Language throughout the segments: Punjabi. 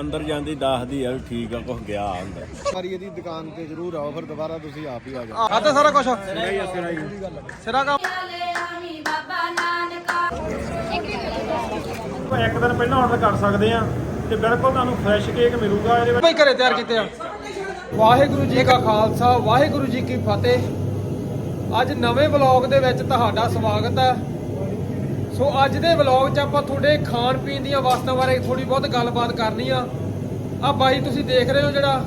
ਅੰਦਰ ਜਾਂਦੀ ਦੱਸਦੀ ਆ ਵੀ ਠੀਕ ਆ ਕੁਛ ਗਿਆ ਅੰਦਰ। ਵਾਰੀ ਇਹਦੀ ਦੁਕਾਨ ਤੇ ਜ਼ਰੂਰ ਆਓ ਫਿਰ ਦੁਬਾਰਾ ਤੁਸੀਂ ਆਪ ਹੀ ਆ ਜਾਓ। ਆ ਤਾਂ ਸਾਰਾ ਕੁਝ ਸਿਰਾ ਕੰਮ ਇੱਕ ਦਿਨ ਪਹਿਲਾਂ ਆਰਡਰ ਕਰ ਸਕਦੇ ਆ ਤੇ ਬਿਲਕੁਲ ਤੁਹਾਨੂੰ ਫਰੈਸ਼ ਕੇਕ ਮਿਲੂਗਾ ਇਹਦੇ ਵਿੱਚ। ਭਾਈ ਘਰੇ ਤਿਆਰ ਕੀਤੇ ਆ। ਵਾਹਿਗੁਰੂ ਜੀ ਕਾ ਖਾਲਸਾ ਵਾਹਿਗੁਰੂ ਜੀ ਕੀ ਫਤਿਹ। ਅੱਜ ਨਵੇਂ ਵਲੌਗ ਦੇ ਵਿੱਚ ਤੁਹਾਡਾ ਸਵਾਗਤ ਹੈ। ਸੋ ਅੱਜ ਦੇ ਵਲੌਗ 'ਚ ਆਪਾਂ ਤੁਹਾਡੇ ਖਾਣ ਪੀਣ ਦੀਆਂ ਵਸਤਾਂ ਬਾਰੇ ਥੋੜੀ ਬਹੁਤ ਗੱਲਬਾਤ ਕਰਨੀ ਆ। ਆ ਬਾਈ, ਤੁਸੀਂ ਦੇਖ ਰਹੇ ਹੋ ਜਿਹੜਾ?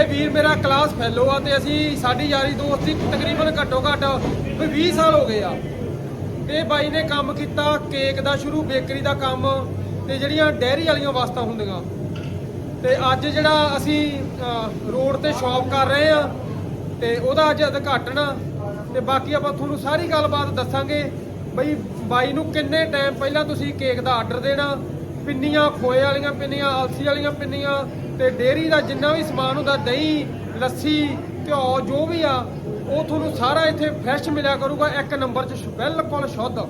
ਇਹ ਵੀਰ ਮੇਰਾ ਕਲਾਸ ਫੈਲੋ ਆ ਤੇ ਅਸੀਂ ਸਾਡੀ ਯਾਰੀ ਦੋਸਤੀ ਤਕਰੀਬਨ ਘੱਟੋ ਘੱਟ ਕੋਈ 20 ਸਾਲ ਹੋ ਗਏ ਆ। ਤੇ ਬਾਈ ਨੇ ਕੰਮ ਕੀਤਾ ਕੇਕ ਦਾ ਸ਼ੁਰੂ, ਬੇਕਰੀ ਦਾ ਕੰਮ ਤੇ ਜਿਹੜੀਆਂ ਡੈਰੀ ਵਾਲੀਆਂ ਵਸਤਾਂ ਹੁੰਦੀਆਂ। ਤੇ ਅੱਜ ਜਿਹੜਾ ਅਸੀਂ ਰੋਡ ਤੇ ਸ਼ਾਪ ਕਰ ਰਹੇ ਆ ਤੇ ਉਹਦਾ ਅੱਜ ਉਦਘਾਟਨ ਆ। ਤੇ ਬਾਕੀ ਆਪਾਂ ਤੁਹਾਨੂੰ ਸਾਰੀ ਗੱਲਬਾਤ ਦੱਸਾਂਗੇ। ਬਈ ਬਾਈ ਨੂੰ ਕਿੰਨੇ ਟਾਈਮ ਪਹਿਲਾਂ ਤੁਸੀਂ ਕੇਕ ਦਾ ਆਰਡਰ ਦੇਣਾ? ਪਿੰਨੀਆਂ, ਖੋਏ ਵਾਲੀਆਂ ਪਿੰਨੀਆਂ ਆਲਸੀ ਵਾਲੀਆਂ ਪਿੰਨੀਆਂ ਤੇ ਡੇਅਰੀ ਦਾ ਜਿੰਨਾ ਵੀ ਸਮਾਨ ਹੁੰਦਾ, ਦਹੀਂ, ਲੱਸੀ, ਘਿਓ, ਜੋ ਵੀ ਆ, ਉਹ ਤੁਹਾਨੂੰ ਸਾਰਾ ਇੱਥੇ ਫਰੈਸ਼ ਮਿਲਿਆ ਕਰੂਗਾ। ਇੱਕ ਨੰਬਰ 'ਚ ਬਿਲਕੁਲ ਸ਼ੁੱਧ।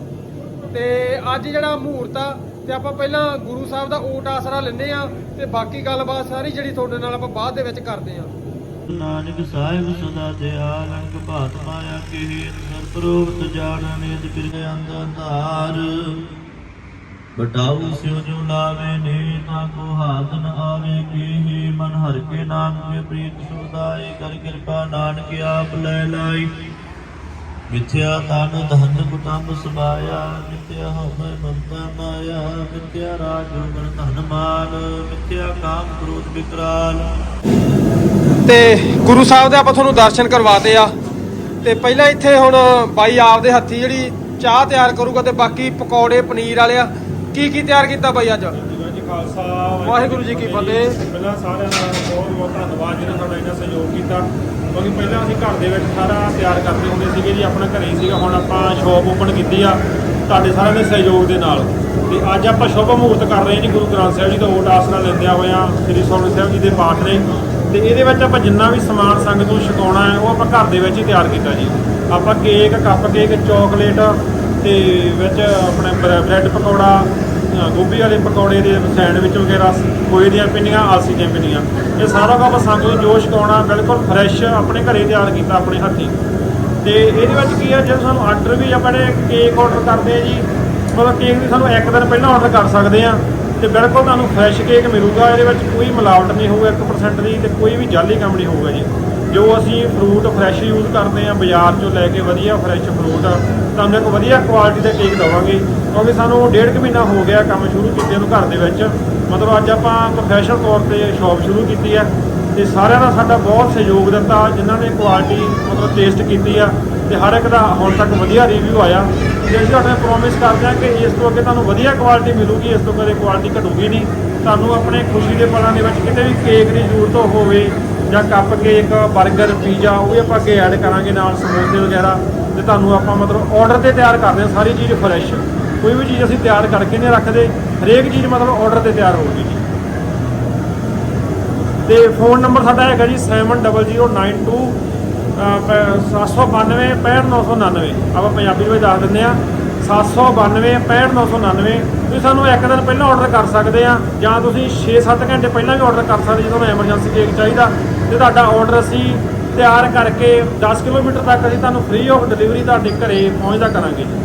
ਤੇ ਅੱਜ ਜਿਹੜਾ ਮਹੂਰਤ ਆ, ਤੇ ਆਪਾਂ ਪਹਿਲਾਂ ਗੁਰੂ ਸਾਹਿਬ ਦਾ ਓਟ ਆਸਰਾ ਲੈਂਦੇ ਆ ਤੇ ਬਾਕੀ ਗੱਲਬਾਤ ਸਾਰੀ ਜਿਹੜੀ ਤੁਹਾਡੇ ਨਾਲ ਆਪਾਂ ਬਾਅਦ ਦੇ ਵਿੱਚ ਕਰਦੇ ਆ। ਨਾਨਕ ਸਾਹਿਬ ਸਦਾ ਦਿਆਲ, ਅੰਗ ਭਾਤ ਮਾਇਆ ਕੀ ਅੰਦਰ ਪ੍ਰੋਗਤ ਜਾਣਨ ਇਦ ਕਿਰਗੇ ਅੰਧਾਰ। ਬਟਾਉ ਸਿਉ ਜੋ ਲਾਵੇ ਨੇ ਤਾ ਕੋ ਹਾਥ ਨ ਆਵੇ ਕੀ ਮਨ ਹਰ ਕੇ ਨਾਮ ਕੇ ਪ੍ਰੀਤ ਸੁਦਾਈ ਕਰ ਕਿਰਪਾ ਨਾਨਕ ਆਪ ਲੈ ਲਾਈ। ਮਿਥਿਆ ਤਨ ਧਨ ਕੁਟੰਬ ਸਮਾਇਆ ਮਿਥਿਆ ਹਮੈ ਮਮਤਾ ਮਾਇਆ, ਮਿਥਿਆ ਰਾਜ ਜੋਗਨ ਧਨ ਮਾਲ, ਮਿਥਿਆ ਕਾਮ ਕ੍ਰੋਧ ਵਿਕਰਾਲ ਤੇ ਗੁਰੂ ਸਾਹਿਬ ਦੇ ਆਪਾਂ ਤੁਹਾਨੂੰ ਦਰਸ਼ਨ ਕਰਵਾਤੇ ਆ। ਤੇ ਪਹਿਲਾਂ ਇੱਥੇ ਹੁਣ ਬਾਈ ਆਪਦੇ ਹੱਥੀ ਜਿਹੜੀ ਚਾਹ ਤਿਆਰ ਕਰੂਗਾ ਤੇ ਬਾਕੀ ਪਕੌੜੇ ਪਨੀਰ ਵਾਲੇ ਆ। ਕੀ ਕੀ ਤਿਆਰ ਕੀਤਾ ਬਾਈ ਅੱਜ? ਖਾਲਸਾ ਵਾਹਿਗੁਰੂ ਜੀ ਕੀ ਫਤਿਹ। ਪਹਿਲਾਂ ਸਾਰਿਆਂ ਦਾ ਬਹੁਤ ਬਹੁਤ ਧੰਨਵਾਦ ਜਿਹਨਾਂ ਸਾਡਾ ਇੰਨਾ ਸਹਿਯੋਗ ਕੀਤਾ। ਕਿਉਂਕਿ ਪਹਿਲਾਂ ਅਸੀਂ ਘਰ ਦੇ ਵਿੱਚ ਸਾਰਾ ਤਿਆਰ ਕਰਦੇ ਹੁੰਦੇ ਸੀਗੇ ਜੀ ਆਪਣਾ ਘਰੇ ਹੀ ਸੀਗਾ। ਹੁਣ ਆਪਾਂ ਸ਼ਾਪ ਓਪਨ ਕੀਤੀ ਆ ਤੁਹਾਡੇ ਸਾਰਿਆਂ ਦੇ ਸਹਿਯੋਗ ਦੇ ਨਾਲ। ਤੇ ਅੱਜ ਆਪਾਂ ਸ਼ੁਭ ਮਹੂਰਤ ਕਰ ਰਹੇ ਹਾਂ ਜੀ ਗੁਰੂ ਗ੍ਰੰਥ ਸਾਹਿਬ ਜੀ ਦਾ ਓਟ ਆਸਰਾ ਲੈਂਦਿਆਂ ਹੋਇਆਂ ਸ੍ਰੀ ਸੋਹਣ ਸਾਹਿਬ ਜੀ ਦੇ ਪਾਠ ਨੇ। ਤੇ ਇਹਦੇ ਵਿੱਚ ਆਪਾਂ ਜਿੰਨਾ ਵੀ ਸਮਾਨ ਸੰਗਤ ਨੂੰ ਛਕਾਉਣਾ ਹੈ ਉਹ ਆਪਾਂ ਘਰ ਦੇ ਵਿੱਚ ਹੀ ਤਿਆਰ ਕੀਤਾ ਜੀ। ਆਪਾਂ ਕੇਕ ਕੱਪ ਕੇਕ ਚਾਕਲੇਟ ਤੇ ਵਿੱਚ ਆਪਣੇ ਬ੍ਰੈ- ਬ੍ਰੈਡ ਪਕੌੜਾ ਗੋਭੀ ਵਾਲੇ ਪਕੌੜੇ ਦੇ ਸੈਂਡਵਿਚ ਵਗੈਰਾ, ਖੋਏ ਦੀਆਂ ਪਿੰਨੀਆਂ, ਆਲਸੀ ਦੀਆਂ ਪਿੰਨੀਆਂ। ਇਹ ਸਾਰਾ ਕੰਮ ਸਾਨੂੰ ਜੋ ਛਕਾਉਣਾ ਬਿਲਕੁਲ ਫਰੈਸ਼ ਆਪਣੇ ਘਰੇ ਤਿਆਰ ਕੀਤਾ ਆਪਣੇ ਹੱਥੀਂ। ਤੇ ਇਹਦੇ ਵਿੱਚ ਕੀ ਆ ਜਦੋਂ ਸਾਨੂੰ ਆਰਡਰ ਵੀ ਆਪਾਂ ਨੇ ਕੇਕ ਆਰਡਰ ਕਰਦੇ ਆ ਜੀ, ਮਤਲਬ ਕੇਕ ਵੀ ਸਾਨੂੰ ਇੱਕ ਦਿਨ ਪਹਿਲਾਂ ਆਰਡਰ ਕਰ ਸਕਦੇ ਆ, ਤੇ ਬਿਲਕੁਲ ਤੁਹਾਨੂੰ ਫਰੈਸ਼ ਕੇਕ ਮਿਲੂਗਾ, ਇਹਦੇ ਵਿੱਚ ਕੋਈ ਮਿਲਾਵਟ ਨਹੀਂ ਹੋਊਗਾ 1% ਦੀ, ਤੇ ਕੋਈ ਵੀ ਜਾਲੀ ਕੰਮ ਨਹੀਂ ਹੋਊਗਾ ਜੀ। ਜੋ ਅਸੀਂ ਫਰੂਟ ਫਰੈਸ਼ ਯੂਜ਼ ਕਰਦੇ ਆ, ਬਾਜ਼ਾਰ ਚੋਂ ਲੈ ਕੇ ਵਧੀਆ ਫਰੈਸ਼ ਫਰੂਟ ਤੁਹਾਨੂੰ ਇੱਕ ਵਧੀਆ ਕੁਆਲਿਟੀ ਦਾ ਕੇਕ ਦਵਾਂਗੇ। ਕਿਉਂਕਿ ਸਾਨੂੰ ਡੇਢ ਕੁ ਮਹੀਨਾ ਹੋ ਗਿਆ ਕੰਮ ਸ਼ੁਰੂ ਕੀਤੇ ਨੂੰ ਘਰ ਦੇ ਵਿੱਚ। ਮਤਲਬ ਅੱਜ ਆਪਾਂ ਪ੍ਰੋਫੈਸ਼ਨਲ ਤੌਰ ਤੇ ਸ਼ਾਪ ਸ਼ੁਰੂ ਕੀਤੀ ਹੈ ਤੇ ਸਾਰਿਆਂ ਦਾ ਸਾਡਾ ਬਹੁਤ ਸਹਿਯੋਗ ਦਿੱਤਾ, ਜਿਨ੍ਹਾਂ ਨੇ ਕੁਆਲਿਟੀ ਮਤਲਬ ਟੇਸਟ ਕੀਤੀ ਆ ਤੇ ਹਰ ਇੱਕ ਦਾ ਹੁਣ ਤੱਕ ਵਧੀਆ ਰਿਵਿਊ ਆਇਆ। ਤੇ ਅਸੀਂ ਤੁਹਾਡੇ ਪ੍ਰੋਮਿਸ ਕਰਦੇ ਹਾਂ ਕਿ ਇਸ ਤੋਂ ਅੱਗੇ ਤੁਹਾਨੂੰ ਵਧੀਆ ਕੁਆਲਿਟੀ ਮਿਲੂਗੀ, ਇਸ ਤੋਂ ਕਦੇ ਕੁਆਲਿਟੀ ਘਟੂਗੀ ਨਹੀਂ। ਤੁਹਾਨੂੰ ਆਪਣੇ ਖੁਸ਼ੀ ਦੇ ਪਲਾਂ ਦੇ ਵਿੱਚ ਕਿਤੇ ਵੀ ਕੇਕ ਦੀ ਜ਼ਰੂਰਤ ਹੋਵੇ ਜਾਂ ਕੱਪ ਕੇਕ 버ਗਰ ਪੀਜ਼ਾ ਉਹ ਵੀ ਆਪਾਂ ਅੱਗੇ ਐਡ ਕਰਾਂਗੇ ਨਾਲ ਸਮੋਸੇ ਵਗੈਰਾ ਤੇ ਤੁਹਾਨੂੰ ਆਪਾਂ ਮਤਲਬ ਆਰਡਰ ਤੇ ਤਿਆਰ ਕਰਦੇ ਹਾਂ, ਸਾਰੀ ਚੀਜ਼ ਫਰੈਸ਼ ਕੋਈ ਵੀ ਚੀਜ਼ ਅਸੀਂ ਤਿਆਰ ਕਰਕੇ ਨਹੀਂ ਰੱਖਦੇ, ਹਰੇਕ ਚੀਜ਼ ਮਤਲਬ ਆਰਡਰ ਤੇ ਤਿਆਰ ਹੋਊਗੀ ਜੀ। ਤੇ ਫੋਨ ਨੰਬਰ ਸਾਡਾ ਹੈਗਾ ਜੀ 7092 792 65999 ਆਪਾਂ ਪੰਜਾਬੀ ਵਿੱਚ ਦੱਸ ਦਿੰਦੇ ਆ 792 65999 ਤੁਸੀਂ ਸਾਨੂੰ ਇੱਕ ਦਿਨ ਪਹਿਲਾਂ ਆਰਡਰ ਕਰ ਸਕਦੇ ਆ ਜਾਂ ਤੁਸੀਂ 6-7 ਘੰਟੇ ਪਹਿਲਾਂ ਵੀ ਆਰਡਰ ਕਰ ਸਕਦੇ ਜੇ ਤੁਹਾਨੂੰ ਐਮਰਜੈਂਸੀ ਕੇਕ ਚਾਹੀਦਾ। ਤੇ ਤੁਹਾਡਾ ਆਰਡਰ ਅਸੀਂ ਤਿਆਰ ਕਰਕੇ 10 ਕਿਲੋਮੀਟਰ ਤੱਕ ਅਸੀਂ ਤੁਹਾਨੂੰ ਫ੍ਰੀ ਆਫ ਡਿਲੀਵਰੀ ਤੁਹਾਡੇ ਘਰੇ ਪਹੁੰਚਦਾ ਕਰਾਂਗੇ ਜੀ।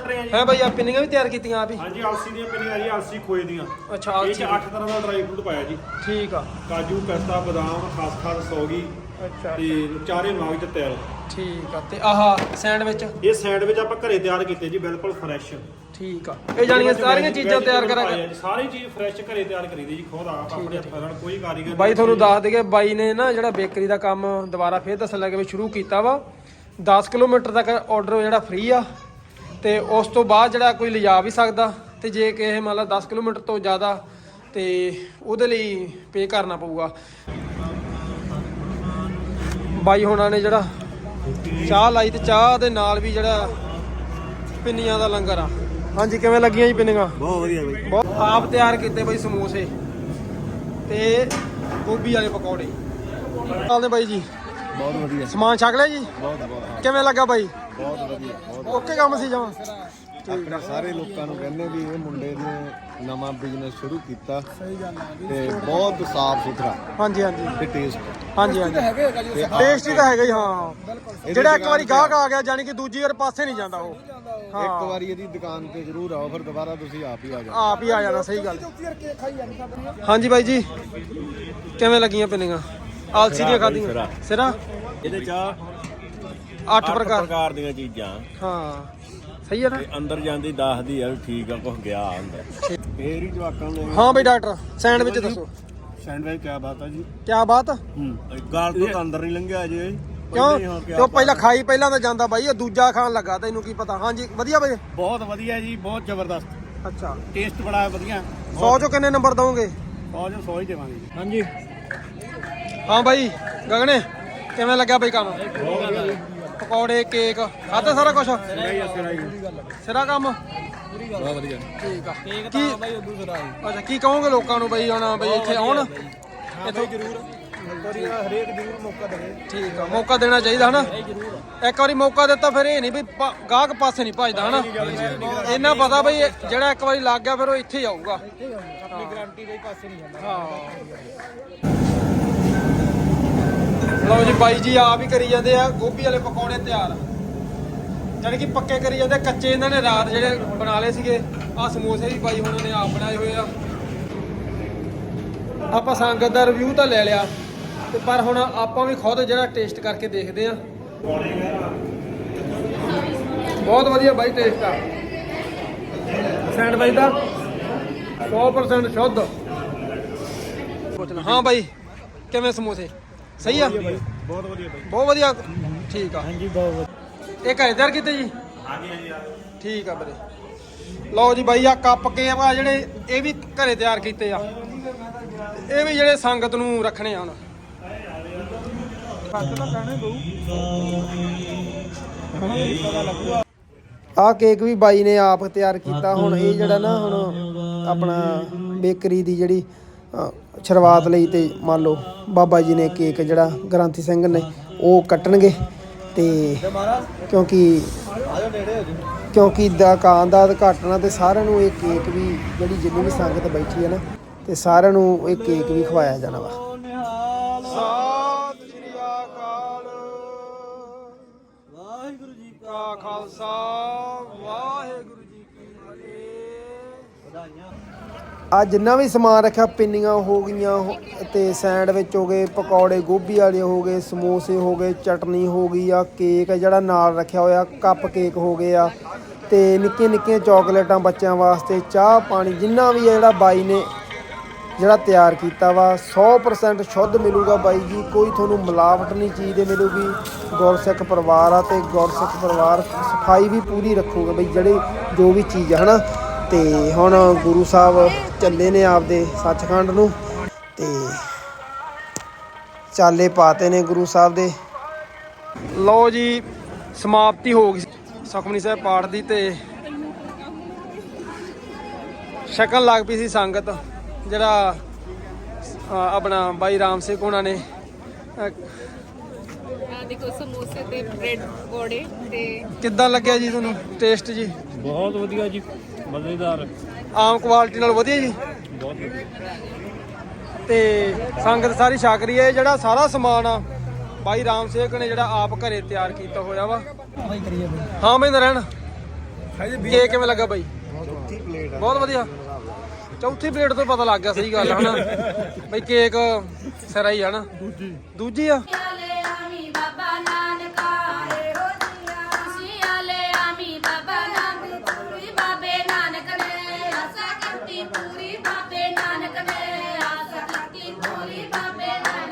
ਟ੍ਰੇਨ ਜੀ। ਹੈ ਬਾਈ ਆ ਪਿੰਨੀਆਂ ਵੀ ਤਿਆਰ ਕੀਤੀਆਂ ਆਪ ਹੀ? ਹਾਂਜੀ ਆਲਸੀ ਦੀਆਂ ਪਿੰਨੀਆਂ ਜੀ ਆਲਸੀ ਖੋਏ ਦੀਆਂ। ਅੱਛਾ ਇਹ ਆਲਸੀ ਚ 8 ਤਰ੍ਹਾਂ ਦਾ ਡਰਾਈ ਫਰੂਟ ਪਾਇਆ ਜੀ। ਠੀਕ ਆ। ਕਾਜੂ ਪਿਸਤਾ ਬਦਾਮ ਖਸਖਸ ਸੌਗੀ ਅੱਛਾ। ਤੇ ਚਾਰੇ ਮਗਜ ਤੇਲ। ਠੀਕ ਆ। ਤੇ ਆਹ ਸੈਂਡਵਿਚ? ਇਹ ਸੈਂਡਵਿਚ ਆਪਾਂ ਘਰੇ ਤਿਆਰ ਕੀਤੇ ਜੀ ਬਿਲਕੁਲ ਫਰੈਸ਼ ਠੀਕ ਆ। ਇਹ ਜਾਣੀਆਂ ਸਾਰੀਆਂ ਚੀਜ਼ਾਂ ਤਿਆਰ ਕਰਾਂਗੇ। ਸਾਰੀ ਚੀਜ਼ ਫਰੈਸ਼ ਘਰੇ ਤਿਆਰ ਕਰੀਦੀ ਜੀ ਖੁਦ ਆਪ ਆਪਣੇ ਹੱਥਾਂ ਨਾਲ ਕੋਈ ਕਾਰੀਗਰ ਬਾਈ ਤੁਹਾਨੂੰ ਦੱਸ ਦਈਏ ਬਾਈ ਨੇ ਨਾ ਜਿਹੜਾ ਬੇਕਰੀ ਦਾ ਕੰਮ ਦੁਬਾਰਾ ਫੇਰ ਦੱਸਣ ਲੱਗੇ ਵੀ ਸ਼ੁਰੂ ਕੀਤਾ ਵਾ। 10 ਕਿਲੋਮੀਟਰ ਤੱਕ ਆਰਡਰ ਜਿਹੜਾ ਫ੍ਰੀ ਆ। ਤੇ ਉਸ ਤੋਂ ਬਾਅਦ ਜਿਹੜਾ ਕੋਈ ਲਿਜਾ ਵੀ ਸਕਦਾ ਤੇ ਜੇ ਕਿਸੇ ਮੰਨ ਲਾ 10 ਕਿਲੋਮੀਟਰ ਤੋਂ ਜ਼ਿਆਦਾ ਤੇ ਉਹਦੇ ਲਈ ਪੇ ਕਰਨਾ ਪਊਗਾ। ਬਾਈ ਹੋਣਾ ਨੇ ਜਿਹੜਾ ਚਾਹ ਲਾਈ ਤੇ ਚਾਹ ਦੇ ਨਾਲ ਵੀ ਜਿਹੜਾ ਪਿੰਨੀਆਂ ਦਾ ਲੰਗਰ ਆ। ਹਾਂਜੀ ਕਿਵੇਂ ਲੱਗੀਆਂ ਜੀ ਪਿੰਨੀਆਂ? ਬਹੁਤ ਵਧੀਆ ਬਈ। ਬਹੁਤ ਆਪ ਤਿਆਰ ਕੀਤੇ ਬਈ ਸਮੋਸੇ ਤੇ ਗੋਭੀ ਵਾਲੇ ਪਕੌੜੇ। ਆਲਦੇ ਬਾਈ ਜੀ? ਬਹੁਤ ਵਧੀਆ। ਸਮਾਨ ਛਕ ਲਿਆ ਜੀ? ਬਹੁਤ ਬਹੁਤ ਕਿਵੇਂ ਲੱਗਾ ਬਾਈ? ਬਹੁਤ ਵਧੀਆ ਬਹੁਤ ਓਕੇ ਕੰਮ ਸੀ ਜਮਾ। ਆਪਣੇ ਸਾਰੇ ਲੋਕਾਂ ਨੂੰ ਕਹਿੰਦੇ ਵੀ ਇਹ ਮੁੰਡੇ ਨੇ ਨਵਾਂ ਬਿਜ਼ਨਸ ਸ਼ੁਰੂ ਕੀਤਾ ਸਹੀ ਗੱਲ ਤੇ ਬਹੁਤ ਸਾਫ਼ ਸੁਥਰਾ ਹਾਂਜੀ ਹਾਂਜੀ। ਤੇ ਟੇਸਟ ਹਾਂਜੀ ਹਾਂਜੀ। ਟੇਸਟੀ ਤਾਂ ਹੈਗਾ ਹੀ ਹਾਂ ਜਿਹੜਾ ਇੱਕ ਵਾਰੀ ਗਾਹਕ ਆ ਗਿਆ ਜਾਨੀ ਕਿ ਦੂਜੀ ਵਾਰ ਪਾਸੇ ਨਹੀਂ ਜਾਂਦਾ ਉਹ। ਇੱਕ ਵਾਰੀ ਇਹਦੀ ਦੁਕਾਨ ਤੇ ਜ਼ਰੂਰ ਆਓ ਫਿਰ ਦੁਬਾਰਾ ਤੁਸੀਂ ਆਪ ਹੀ ਆ ਜਾਓ। ਆਪ ਹੀ ਆ ਜਾਣਾ ਸਹੀ ਗੱਲ। ਹਾਂਜੀ ਬਾਈ ਜੀ ਕਿਵੇਂ ਲੱਗੀਆਂ ਪਿੰਨੀਆਂ? ਆਲਸੀ ਦੀਆਂ ਖਾਧੀਆਂ? ਸਿਰਾ। ਇਹਦੇ ਚ ਅੱਠ ਪ੍ਰਕਾਰ ਪ੍ਰਕਾਰ ਦੀਆਂ ਚੀਜ਼ਾਂ। ਹਾਂ ਸਹੀ ਹੈ ਨਾ? ਤੇ ਅੰਦਰ ਜਾਂਦੀ ਦੱਸਦੀ ਆ ਵੀ ਠੀਕ ਆ ਕੁਝ ਗਿਆ ਅੰਦਰ ਫੇਰ ਹੀ ਜਵਾਕਾਂ ਨੂੰ ਹਾਂ ਬਈ ਡਾਕਟਰ ਸੈਂਡਵਿਚ ਦੱਸੋ। ਸੈਂਡਵਿਚ ਕਿਆ ਬਾਤ ਆ ਜੀ। ਕੀ ਬਾਤ? ਹੂੰ ਗਾਲ ਤੋਂ ਤਾਂ ਅੰਦਰ ਨਹੀਂ ਲੰਘਿਆ ਅਜੇ। ਕਿਉਂ? ਕਿਉਂ ਪਹਿਲਾਂ ਖਾਈ ਪਹਿਲਾਂ ਤਾਂ ਜਾਂਦਾ ਬਾਈ ਇਹ ਦੂਜਾ ਖਾਣ ਲੱਗਾ ਤੈਨੂੰ ਕੀ ਪਤਾ। ਹਾਂਜੀ ਵਧੀਆ ਬਈ। ਬਹੁਤ ਵਧੀਆ ਜੀ ਬਹੁਤ ਜ਼ਬਰਦਸਤ। ਅੱਛਾ। ਟੇਸਟ ਬੜਾ ਵਧੀਆ। 100 ਚੋਂ ਕਿੰਨੇ ਨੰਬਰ ਦਵੋਗੇ? ਬਹੁਤ ਜੋ ਸੋਚ ਦੇਵਾਂਗੇ ਜੀ। ਹਾਂਜੀ। ਹਾਂ ਬਾਈ ਗਗਨੇ ਕਿਵੇਂ ਲੱਗਿਆ ਬਈ ਕੰਮ? ਪਕੌੜੇ ਕੇਕ ਖਾਧਾ ਸਾਰਾ ਕੁਝ ਸਿਰਾ ਕੰਮ? ਬਹੁਤ ਵਧੀਆ। ਠੀਕ ਆ। ਕੀ ਬਾਈ ਉਦੋਂ ਸਿਰਾ ਅੱਛਾ ਕੀ ਕਹੋਗੇ ਲੋਕਾਂ ਨੂੰ ਬਈ ਹੁਣ ਬਈ ਇੱਥੇ ਆਉਣ? ਇੱਥੋਂ ਜ਼ਰੂਰ। ਹਰੇਕ ਜ਼ਰੂਰ ਮੌਕਾ ਦੇਵੇ। ਠੀਕ ਆ ਮੌਕਾ ਦੇਣਾ ਚਾਹੀਦਾ ਹਨਾ? ਇੱਕ ਵਾਰੀ ਮੌਕਾ ਦਿੱਤਾ ਫਿਰ ਇਹ ਨਹੀਂ ਵੀ ਗਾਹਕ ਪਾਸੇ ਨਹੀਂ ਭਜਦਾ ਹਨਾ? ਇਹਨਾਂ ਪਤਾ ਬਈ ਜਿਹੜਾ ਇੱਕ ਵਾਰੀ ਲੱਗ ਗਿਆ ਫਿਰ ਉਹ ਇੱਥੇ ਹੀ ਆਊਗਾ। ਆਪਣੀ ਗਾਰੰਟੀ ਦੇ ਪਾਸੇ ਨਹੀਂ ਜਾਂਦਾ। ਹਾਂ। ਲਓ ਜੀ ਬਾਈ ਜੀ ਆਪ ਹੀ ਕਰੀ ਜਾਂਦੇ ਆ, ਗੋਭੀ ਵਾਲੇ ਪਕੌੜੇ ਤਿਆਰ। ਜਾਣੀ ਕਿ ਪੱਕੇ ਕਰੀ ਜਾਂਦੇ, ਕੱਚੇ ਇਹਨਾਂ ਨੇ ਰਾਤ ਜਿਹੜੇ ਬਣਾ ਲਏ ਸੀਗੇ ਆ ਸਮੋਸੇ ਵੀ ਬਾਈ ਹੁਣਾਂ ਨੇ ਆਪ ਬਣਾਏ ਹੋਏ ਆ। ਆਪਾਂ ਸੰਗਤ ਦਾ ਰਿਵਿਊ ਤਾਂ ਲੈ ਲਿਆ, ਤੇ ਪਰ ਹੁਣ ਆਪਾਂ ਵੀ ਖੁਦ ਜਿਹੜਾ ਟੇਸਟ ਕਰਕੇ ਦੇਖਦੇ ਆ। ਬਹੁਤ ਵਧੀਆ ਬਾਈ ਟੇਸਟ ਆ। ਸੈਂਡਵਿਚ ਦਾ। 100% ਸ਼ੁੱਧ। ਹਾਂ ਬਾਈ, ਕਿਵੇਂ ਸਮੋਸੇ? ਸਹੀ ਆ? ਬਹੁਤ ਵਧੀਆ ਬਾਈ ਬਹੁਤ ਵਧੀਆ ਠੀਕ ਆ। ਹਾਂਜੀ ਬਹੁਤ ਵਧੀਆ। ਇਹ ਘਰੇ ਤਿਆਰ ਕੀਤੇ ਜੀ? ਹਾਂਜੀ ਹਾਂਜੀ ਠੀਕ ਆ ਵੀਰੇ। ਲਓ ਜੀ ਬਾਈ ਆ ਕੱਪ ਕੇ ਆ ਜਿਹੜੇ ਇਹ ਵੀ ਘਰੇ ਤਿਆਰ ਕੀਤੇ ਆ। ਇਹ ਵੀ ਜਿਹੜੇ ਸੰਗਤ ਨੂੰ ਰੱਖਣੇ ਆ ਹੁਣ। ਆ ਕੇਕ ਵੀ ਬਾਈ ਨੇ ਆਪ ਤਿਆਰ ਕੀਤਾ। ਹੁਣ ਇਹ ਜਿਹੜਾ ਨਾ ਹੁਣ ਆਪਣਾ ਬੇਕਰੀ ਦੀ ਜਿਹੜੀ ਸ਼ੁਰੂਆਤ ਲਈ ਤੇ ਮੰਨ ਲਓ ਬਾਬਾ ਜੀ ਨੇ ਕੇਕ ਜਿਹੜਾ ਗ੍ਰੰਥੀ ਸਿੰਘ ਨੇ ਉਹ ਕੱਟਣਗੇ ਤੇ ਕਿਉਂਕਿ ਕਿਉਂਕਿ ਦੁਕਾਨ ਦਾ ਉਦਘਾਟਨ ਤੇ ਸਾਰਿਆਂ ਨੂੰ ਇਹ ਕੇਕ ਵੀ ਜਿਹੜੀ ਜਿੰਨੀ ਵੀ ਸੰਗਤ ਬੈਠੀ ਹੈ ਨਾ ਤੇ ਸਾਰਿਆਂ ਨੂੰ ਇਹ ਕੇਕ ਵੀ ਖਵਾਇਆ ਜਾਣਾ ਵਾ। ਖਾਲਸਾ ਵਾਹਿਗੁਰੂ ਜੀ ਕੀ ਫਤਿਹ ਆ ਜਿੰਨਾ ਵੀ ਸਮਾਨ ਰੱਖਿਆ, ਪਿੰਨੀਆਂ ਹੋ ਗਈਆਂ ਹੋ- ਤੇ ਸੈਂਡਵਿਚ ਹੋ ਗਏ, ਪਕੌੜੇ, ਗੋਭੀ ਵਾਲੇ ਹੋ ਗਏ, ਸਮੋਸੇ ਹੋ ਗਏ, ਚਟਨੀ ਹੋ ਗਈ ਆ, ਕੇਕ ਜਿਹੜਾ ਨਾਲ ਰੱਖਿਆ ਹੋਇਆ, ਕੱਪ ਕੇਕ ਹੋ ਗਏ ਆ ਤੇ ਨਿੱਕੀਆਂ ਨਿੱਕੀਆਂ ਚਾਕਲੇਟਾਂ ਬੱਚਿਆਂ ਵਾਸਤੇ, ਚਾਹ ਪਾਣੀ ਜਿੰਨਾ ਵੀ ਆ ਜਿਹੜਾ ਬਾਈ ਨੇ ਜਿਹੜਾ ਤਿਆਰ ਕੀਤਾ ਵਾ 100% ਸ਼ੁੱਧ ਮਿਲੂਗਾ ਬਾਈ ਜੀ, ਕੋਈ ਤੁਹਾਨੂੰ ਮਿਲਾਵਟ ਨਹੀਂ ਚੀਜ਼ ਦੇ ਮਿਲੂਗੀ, ਗੁਰਸਿੱਖ ਪਰਿਵਾਰ ਆ ਤੇ ਗੁਰਸਿੱਖ ਪਰਿਵਾਰ ਸਫ਼ਾਈ ਵੀ ਪੂਰੀ ਰੱਖੂਗਾ ਬਈ, ਜਿਹੜੇ ਜੋ ਵੀ ਚੀਜ਼ ਹੈ ਹਨਾ? ਤੇ ਹੁਣ ਗੁਰੂ ਸਾਹਿਬ ਚੱਲੇ ਨੇ ਆਪਦੇ ਸੱਚਖੰਡ ਨੂੰ ਤੇ ਚਾਲੇ ਪਾਤੇ ਨੇ ਗੁਰੂ ਸਾਹਿਬ ਦੇ। ਲਓ ਜੀ ਸਮਾਪਤੀ ਹੋ ਗਈ। ਸੁਖਮਨੀ ਸਾਹਿਬ ਪਾਠ ਦੀ ਤੇ ਸ਼ਕਲ ਲੱਗ ਪਈ ਸੀ ਸੰਗਤ ਜਿਹੜਾ ਆਪਣਾ ਬਾਈ ਰਾਮ ਸਿੰਘ ਉਹਨਾਂ ਨੇ। ਦੇਖੋ ਸਮੋਸੇ ਤੇ ਬ੍ਰੈਡ ਪਕੌੜੇ ਤੇ ਕਿੱਦਾਂ ਲੱਗਿਆ ਜੀ ਤੁਹਾਨੂੰ? ਟੇਸਟ ਜੀ? ਬਹੁਤ ਵਧੀਆ ਜੀ। ਮਜ਼ੇਦਾਰ। ਆਮ ਕੁਆਲਿਟੀ ਨਾਲ ਵਧੀਆ ਜੀ। ਬਹੁਤ ਤੇ ਸੰਗਤ ਸਾਰੀ ਛਕ ਰਹੀ ਹੈ ਇਹ ਜਿਹੜਾ ਸਾਰਾ ਸਮਾਨ ਆ ਬਾਈ ਰਾਮ ਸੇਵਕ ਨੇ ਜਿਹੜਾ ਆਪ ਘਰੇ ਤਿਆਰ ਕੀਤਾ ਹੋਇਆ ਵਾ। ਹਾਂ ਬਈ ਨਰੈਣ ਕੇਕ ਕਿਵੇਂ ਲੱਗਾ ਬਾਈ? ਬਹੁਤ ਵਧੀਆ। ਚੌਥੀ ਪਲੇਟ ਤੋਂ ਪਤਾ ਲੱਗ ਗਿਆ ਸਹੀ ਗੱਲ ਹੈ ਹਨਾ? ਬਈ ਕੇਕ ਸਿਰਾ ਹੀ ਨਾ ਦੂਜੀ ਦੂਜੀ ਆ।